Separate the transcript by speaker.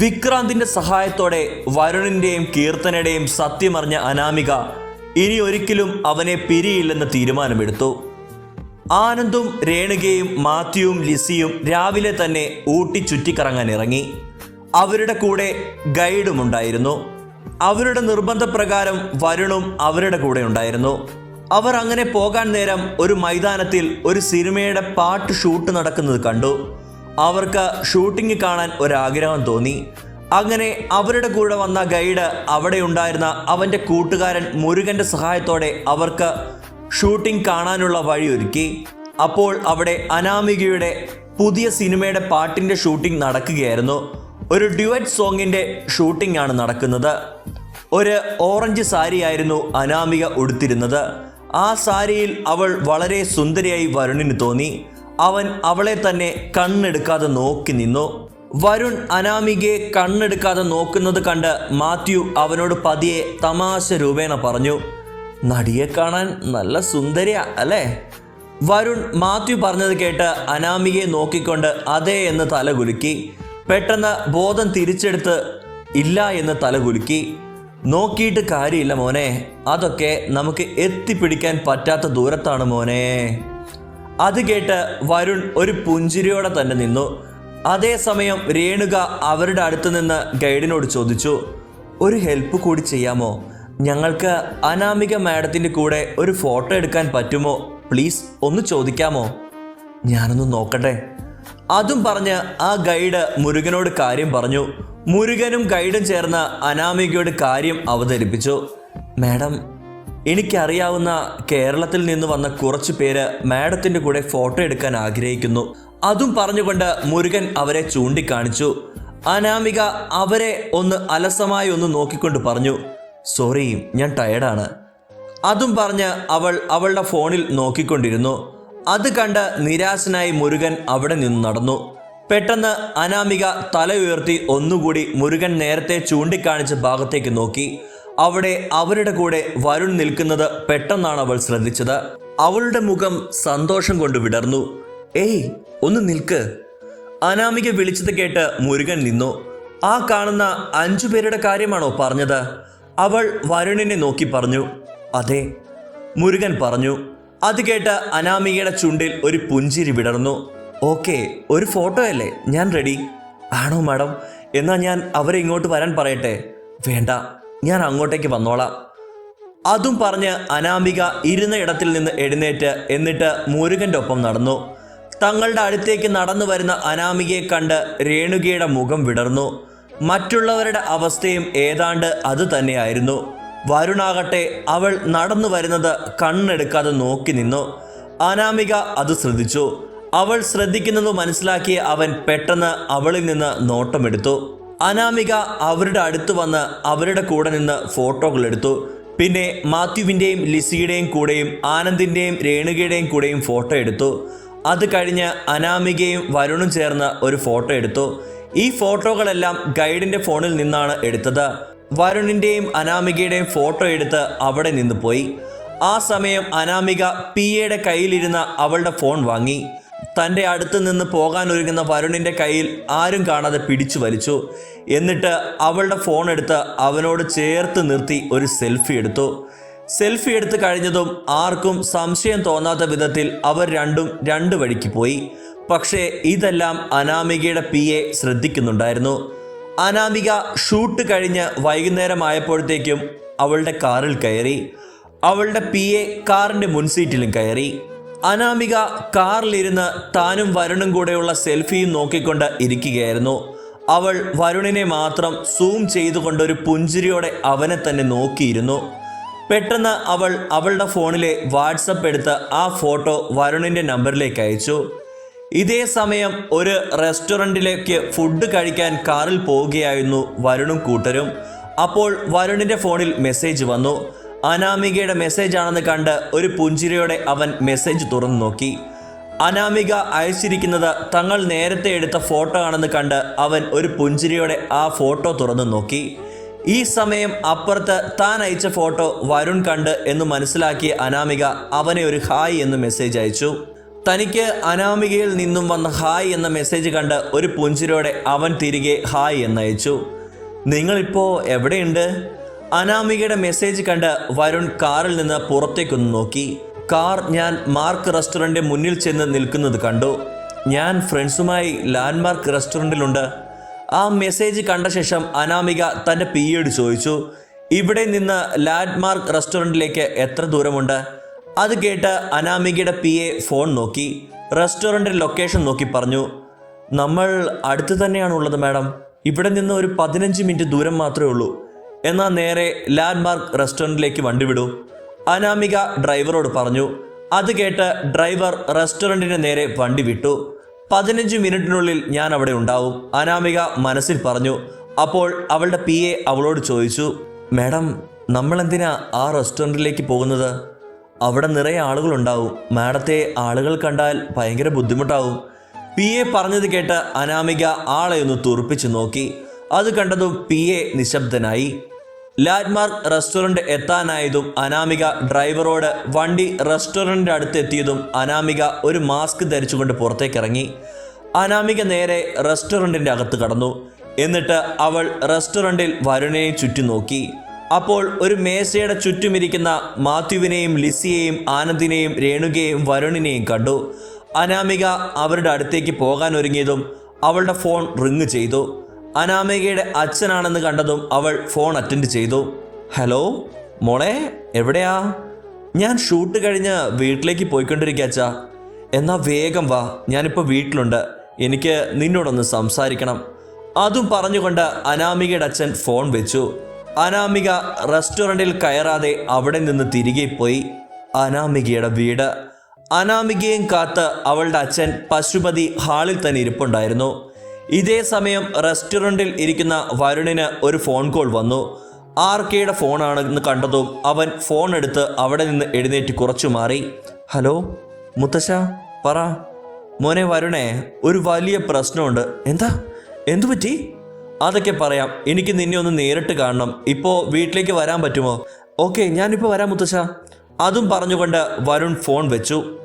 Speaker 1: വിക്രാന്തിന്റെ സഹായത്തോടെ വരുണിന്റെയും കീർത്തനയുടെയും സത്യമറിഞ്ഞ അനാമിക ഇനി ഒരിക്കലും അവനെ പിരിയില്ലെന്ന് തീരുമാനമെടുത്തു. ആനന്ദും രേണുകയും മാത്യുവും ലിസിയും രാവിലെ തന്നെ ഊട്ടി ചുറ്റിക്കറങ്ങാൻ ഇറങ്ങി. അവരുടെ കൂടെ ഗൈഡും ഉണ്ടായിരുന്നു. അവരുടെ നിർബന്ധപ്രകാരം വരുണും അവരുടെ കൂടെ ഉണ്ടായിരുന്നു. അവർ അങ്ങനെ പോകാൻ നേരം ഒരു മൈതാനത്തിൽ ഒരു സിനിമയുടെ പാട്ട് ഷൂട്ട് നടക്കുന്നത് കണ്ടു. അവർക്ക് ഷൂട്ടിംഗ് കാണാൻ ഒരാഗ്രഹം തോന്നി. അങ്ങനെ അവരുടെ കൂടെ വന്ന ഗൈഡ് അവിടെ ഉണ്ടായിരുന്ന അവന്റെ കൂട്ടുകാരൻ മുരുകന്റെ സഹായത്തോടെ അവർക്ക് ഷൂട്ടിംഗ് കാണാനുള്ള വഴി ഒരുക്കി. അപ്പോൾ അവിടെ അനാമികയുടെ പുതിയ സിനിമയുടെ പാട്ടിന്റെ ഷൂട്ടിംഗ് നടക്കുകയായിരുന്നു. ഒരു ഡ്യുവറ്റ് സോങ്ങിന്റെ ഷൂട്ടിംഗ് ആണ് നടക്കുന്നത്. ഒരു ഓറഞ്ച് സാരിയായിരുന്നു അനാമിക ഉടുത്തിരുന്നത്. ആ സാരിയിൽ അവൾ വളരെ സുന്ദരിയായി വരുണിന് തോന്നി. അവൻ അവളെ തന്നെ കണ്ണെടുക്കാതെ നോക്കി നിന്നു. വരുൺ അനാമികയെ കണ്ണെടുക്കാതെ നോക്കുന്നത് കണ്ട് മാത്യു അവനോട് പതിയെ തമാശ രൂപേണ പറഞ്ഞു നടിയെ കാണാൻ നല്ല സുന്ദരിയാ അല്ലേ? വരുൺ മാത്യു പറഞ്ഞത് കേട്ട് അനാമികയെ നോക്കിക്കൊണ്ട് അതെ എന്ന് തലകുലുക്കി പെട്ടെന്ന് ബോധം തിരിച്ചെടുത്ത് ഇല്ല എന്ന് തലകുലുക്കി നോക്കിയിട്ട് കാര്യമില്ല മോനെ അതൊക്കെ നമുക്ക് എത്തിപ്പിടിക്കാൻ പറ്റാത്ത ദൂരത്താണ് മോനെ. അത് കേട്ട് വരുൺ ഒരു പുഞ്ചിരിയോടെ തന്നെ നിന്നു. അതേസമയം രേണുക അവരുടെ അടുത്ത് നിന്ന് ഗൈഡിനോട് ചോദിച്ചു ഒരു ഹെൽപ്പ് കൂടി ചെയ്യാമോ? ഞങ്ങൾക്ക് അനാമിക മാഡത്തിന്റെ കൂടെ ഒരു ഫോട്ടോ എടുക്കാൻ പറ്റുമോ? പ്ലീസ് ഒന്ന് ചോദിക്കാമോ? ഞാനൊന്ന് നോക്കട്ടെ. അതും പറഞ്ഞ് ആ ഗൈഡ് മുരുകനോട് കാര്യം പറഞ്ഞു. മുരുകനും ഗൈഡും ചേർന്ന് അനാമികയോട് കാര്യം അവതരിപ്പിച്ചു. മാഡം എനിക്കറിയാവുന്ന കേരളത്തിൽ നിന്ന് വന്ന കുറച്ച് പേര് മാഡത്തിന്റെ കൂടെ ഫോട്ടോ എടുക്കാൻ ആഗ്രഹിക്കുന്നു. അതും പറഞ്ഞുകൊണ്ട് മുരുകൻ അവരെ ചൂണ്ടിക്കാണിച്ചു. അനാമിക അവരെ ഒന്ന് അലസമായി ഒന്ന് നോക്കിക്കൊണ്ട് പറഞ്ഞു സോറി ഞാൻ ടയർഡാണ്. അതും പറഞ്ഞ് അവൾ അവളുടെ ഫോണിൽ നോക്കിക്കൊണ്ടിരുന്നു. അത് കണ്ട് നിരാശനായി മുരുകൻ അവിടെ നിന്ന് നടന്നു. പെട്ടെന്ന് അനാമിക തല ഉയർത്തി ഒന്നുകൂടി മുരുകൻ നേരത്തെ ചൂണ്ടിക്കാണിച്ച ഭാഗത്തേക്ക് നോക്കി. അവിടെ അവരുടെ കൂടെ വരുൺ നിൽക്കുന്നത് പെട്ടെന്നാണ് അവൾ ശ്രദ്ധിച്ചത്. അവളുടെ മുഖം സന്തോഷം കൊണ്ട് വിടർന്നു. ഏയ് ഒന്ന് നിൽക്ക്. അനാമിക വിളിച്ചത് കേട്ട് മുരുകൻ നിന്നു. ആ കാണുന്ന അഞ്ചു പേരുടെ കാര്യമാണോ പറഞ്ഞത്? അവൾ വരുണിനെ നോക്കി പറഞ്ഞു. അതെ മുരുകൻ പറഞ്ഞു. അത് കേട്ട് അനാമികയുടെ ചുണ്ടിൽ ഒരു പുഞ്ചിരി വിടർന്നു. ഓക്കെ ഒരു ഫോട്ടോ അല്ലേ? ഞാൻ റെഡി. ആണോ മാഡം. എന്നാൽ ഞാൻ അവരെ ഇങ്ങോട്ട് വരാൻ പറയട്ടെ? വേണ്ട. ഞാൻ അങ്ങോട്ടേക്ക് വന്നോളാം. അതും പറഞ്ഞ് അനാമിക ഇരുന്ന ഇടത്തിൽ നിന്ന് എഴുന്നേറ്റ് എന്നിട്ട് മുരുകന്റെ ഒപ്പം നടന്നു. തങ്ങളുടെ അടുത്തേക്ക് നടന്നു വരുന്ന അനാമികയെ കണ്ട് രേണുകയുടെ മുഖം വിടർന്നു. മറ്റുള്ളവരുടെ അവസ്ഥയും ഏതാണ്ട് അത് തന്നെയായിരുന്നു. വരുണാകട്ടെ അവൾ നടന്നു വരുന്നത് കണ്ണെടുക്കാതെ നോക്കി നിന്നു. അനാമിക അത് ശ്രദ്ധിച്ചു. അവൾ ശ്രദ്ധിക്കുന്നത് മനസ്സിലാക്കിയ അവൻ പെട്ടെന്ന് അവളിൽ നിന്ന് നോട്ടമെടുത്തു. അനാമിക അവരുടെ അടുത്ത് വന്ന് അവരുടെ കൂടെ നിന്ന് ഫോട്ടോകൾ എടുത്തു. പിന്നെ മാത്യുവിന്റെയും ലിസിയുടെയും കൂടെയും ആനന്ദിന്റെയും രേണുകയുടെയും കൂടെയും ഫോട്ടോ എടുത്തു. അത് കഴിഞ്ഞ് അനാമികയും വരുണും ചേർന്ന് ഒരു ഫോട്ടോ എടുത്തു. ഈ ഫോട്ടോകളെല്ലാം ഗൈഡിന്റെ ഫോണിൽ നിന്നാണ് എടുത്തത്. വരുണിന്റെയും അനാമികയുടെയും ഫോട്ടോ എടുത്ത് അവിടെ നിന്ന് പോയി. ആ സമയം അനാമിക പി എയുടെ കയ്യിലിരുന്ന അവളുടെ ഫോൺ വാങ്ങി. തന്റെ അടുത്ത് നിന്ന് പോകാൻ ഒരുങ്ങുന്ന വരുണിന്റെ കയ്യിൽ ആരും കാണാതെ പിടിച്ചു വലിച്ചു. എന്നിട്ട് അവളുടെ ഫോൺ എടുത്ത് അവനോട് ചേർത്ത് നിർത്തി ഒരു സെൽഫി എടുത്തു. സെൽഫി എടുത്തു കഴിഞ്ഞതും ആർക്കും സംശയം തോന്നാത്ത വിധത്തിൽ അവർ രണ്ടും രണ്ട് വഴിക്ക് പോയി. പക്ഷേ ഇതെല്ലാം അനാമികയുടെ പി എ ശ്രദ്ധിക്കുന്നുണ്ടായിരുന്നു. അനാമിക ഷൂട്ട് കഴിഞ്ഞ് വൈകുന്നേരമായപ്പോഴത്തേക്കും അവളുടെ കാറിൽ കയറി. അവളുടെ പി എ കാറിന്റെ മുൻസീറ്റിലും കയറി. അനാമിക കാറിലിരുന്ന് താനും വരുണും കൂടെയുള്ള സെൽഫിയും നോക്കിക്കൊണ്ട് ഇരിക്കുകയായിരുന്നു. അവൾ വരുണിനെ മാത്രം സൂം ചെയ്തുകൊണ്ട് ഒരു പുഞ്ചിരിയോടെ അവനെ തന്നെ നോക്കിയിരുന്നു. പെട്ടെന്ന് അവൾ അവളുടെ ഫോണിലെ വാട്സപ്പ് എടുത്ത് ആ ഫോട്ടോ വരുണിന്റെ നമ്പറിലേക്ക് അയച്ചു. ഇതേ സമയം ഒരു റെസ്റ്റോറന്റിലേക്ക് ഫുഡ് കഴിക്കാൻ കാറിൽ പോവുകയായിരുന്നു വരുണും കൂട്ടരും. അപ്പോൾ വരുണിന്റെ ഫോണിൽ മെസ്സേജ് വന്നു. അനാമികയുടെ മെസ്സേജ് ആണെന്ന് കണ്ട് ഒരു പുഞ്ചിരിയോടെ അവൻ മെസ്സേജ് തുറന്നു നോക്കി. അനാമിക അയച്ചിരിക്കുന്നത് തങ്ങൾ നേരത്തെ എടുത്ത ഫോട്ടോ ആണെന്ന് കണ്ട് അവൻ ഒരു പുഞ്ചിരിയോടെ ആ ഫോട്ടോ തുറന്നു നോക്കി. ഈ സമയം അപ്പുറത്ത് താൻ അയച്ച ഫോട്ടോ വരുൺ കണ്ട് എന്ന് മനസ്സിലാക്കിയ അനാമിക അവനെ ഒരു ഹായ് എന്ന് മെസ്സേജ് അയച്ചു. തനിക്ക് അനാമികയിൽ നിന്നും വന്ന ഹായ് എന്ന മെസ്സേജ് കണ്ട് ഒരു പുഞ്ചിരിയോടെ അവൻ തിരികെ ഹായ് എന്നയച്ചു നിങ്ങളിപ്പോൾ എവിടെയുണ്ട്? അനാമികയുടെ മെസ്സേജ് കണ്ട് വരുൺ കാറിൽ നിന്ന് പുറത്തേക്കൊന്ന് നോക്കി. കാർ ഞാൻ മാർക്ക് റെസ്റ്റോറന്റ് മുന്നിൽ ചെന്ന് നിൽക്കുന്നത് കണ്ടു. ഞാൻ ഫ്രണ്ട്സുമായി ലാൻഡ്മാർക്ക് റെസ്റ്റോറന്റിലുണ്ട്. ആ മെസ്സേജ് കണ്ട ശേഷം അനാമിക തന്റെ പിയോട് ചോദിച്ചു ഇവിടെ നിന്ന് ലാൻഡ്മാർക്ക് റെസ്റ്റോറന്റിലേക്ക് എത്ര ദൂരമുണ്ട്? അത് കേട്ട് അനാമികയുടെ പി എ ഫോൺ നോക്കി. റെസ്റ്റോറന്റ് ലൊക്കേഷൻ നോക്കി പറഞ്ഞു നമ്മൾ അടുത്ത് തന്നെയാണുള്ളത് മാഡം. ഇവിടെ നിന്ന് ഒരു പതിനഞ്ച് മിനിറ്റ് ദൂരം മാത്രമേ ഉള്ളൂ. എന്നാൽ നേരെ ലാൻഡ്മാർക്ക് റെസ്റ്റോറന്റിലേക്ക് വണ്ടി വിടൂ അനാമിക ഡ്രൈവറോട് പറഞ്ഞു അത് കേട്ട് ഡ്രൈവർ റെസ്റ്റോറന്റിന് നേരെ വണ്ടി വിട്ടു. പതിനഞ്ച് മിനിറ്റിനുള്ളിൽ ഞാൻ അവിടെ ഉണ്ടാവും അനാമിക മനസ്സിൽ പറഞ്ഞു. അപ്പോൾ അവളുടെ പി എ അവളോട് ചോദിച്ചു മാഡം നമ്മളെന്തിനാ ആ റെസ്റ്റോറന്റിലേക്ക് പോകുന്നത്? അവിടെ നിറയെ ആളുകളുണ്ടാവും. മാഡത്തെ ആളുകൾ കണ്ടാൽ ഭയങ്കര ബുദ്ധിമുട്ടാവും. പി എ പറഞ്ഞത് കേട്ട് അനാമിക ആളെ ഒന്ന് തുറപ്പിച്ചു നോക്കി. അത് കണ്ടതും പി എ നിശബ്ദനായി. ലാൻഡ്മാർക്ക് റെസ്റ്റോറന്റ് എത്താനായതും അനാമിക ഡ്രൈവറോട് വണ്ടി റെസ്റ്റോറന്റിന്റെ അടുത്തെത്തിയതും അനാമിക ഒരു മാസ്ക് ധരിച്ചുകൊണ്ട് പുറത്തേക്കിറങ്ങി. അനാമിക നേരെ റെസ്റ്റോറന്റിന്റെ അകത്ത് കടന്നു. എന്നിട്ട് അവൾ റെസ്റ്റോറന്റിൽ വരുണിനെ ചുറ്റി നോക്കി. അപ്പോൾ ഒരു മേശയുടെ ചുറ്റുമിരിക്കുന്ന മാത്യുവിനെയും ലിസിയെയും ആനന്ദിനെയും രേണുകയെയും വരുണിനെയും കണ്ടു. അനാമിക അവരുടെ അടുത്തേക്ക് പോകാൻ ഒരുങ്ങിയതും അവളുടെ ഫോൺ റിങ് ചെയ്തു. അനാമികയുടെ അച്ഛനാണെന്ന് കണ്ടതും അവൾ ഫോൺ അറ്റൻഡ് ചെയ്തു. ഹലോ മോളെ എവിടെയാ? ഞാൻ ഷൂട്ട് കഴിഞ്ഞ് വീട്ടിലേക്ക് പോയിക്കൊണ്ടിരിക്കുക അച്ഛാ. എന്നാ വേഗം വാ ഞാനിപ്പോൾ വീട്ടിലുണ്ട്. എനിക്ക് നിന്നോടൊന്ന് സംസാരിക്കണം. അതും പറഞ്ഞുകൊണ്ട് അനാമികയുടെ അച്ഛൻ ഫോൺ വെച്ചു. അനാമിക റെസ്റ്റോറന്റിൽ കയറാതെ അവിടെ നിന്ന് തിരികെ പോയി. അനാമികയുടെ വീട്. അനാമികയും കാത്ത് അവളുടെ അച്ഛൻ പശുപതി ഹാളിൽ തന്നെ ഇരിപ്പുണ്ടായിരുന്നു. ഇതേ സമയം റെസ്റ്റോറന്റിൽ ഇരിക്കുന്ന വരുണിന് ഒരു ഫോൺ കോൾ വന്നു. ആർ കെയുടെ ഫോണാണെന്ന് കണ്ടതും അവൻ ഫോൺ എടുത്ത് അവിടെ നിന്ന് എഴുന്നേറ്റ് കുറച്ചു മാറി. ഹലോ മുത്തശ്ശ പറ. മോനെ വരുണേ ഒരു വലിയ പ്രശ്നമുണ്ട്. എന്താ? എന്തു പറ്റി? അതൊക്കെ പറയാം. എനിക്ക് നിന്നെ ഒന്ന് നേരിട്ട് കാണണം. ഇപ്പോൾ വീട്ടിലേക്ക് വരാൻ പറ്റുമോ? ഓക്കെ ഞാനിപ്പോൾ വരാം മുത്തശ്ശ. അതും പറഞ്ഞുകൊണ്ട് വരുൺ ഫോൺ വെച്ചു.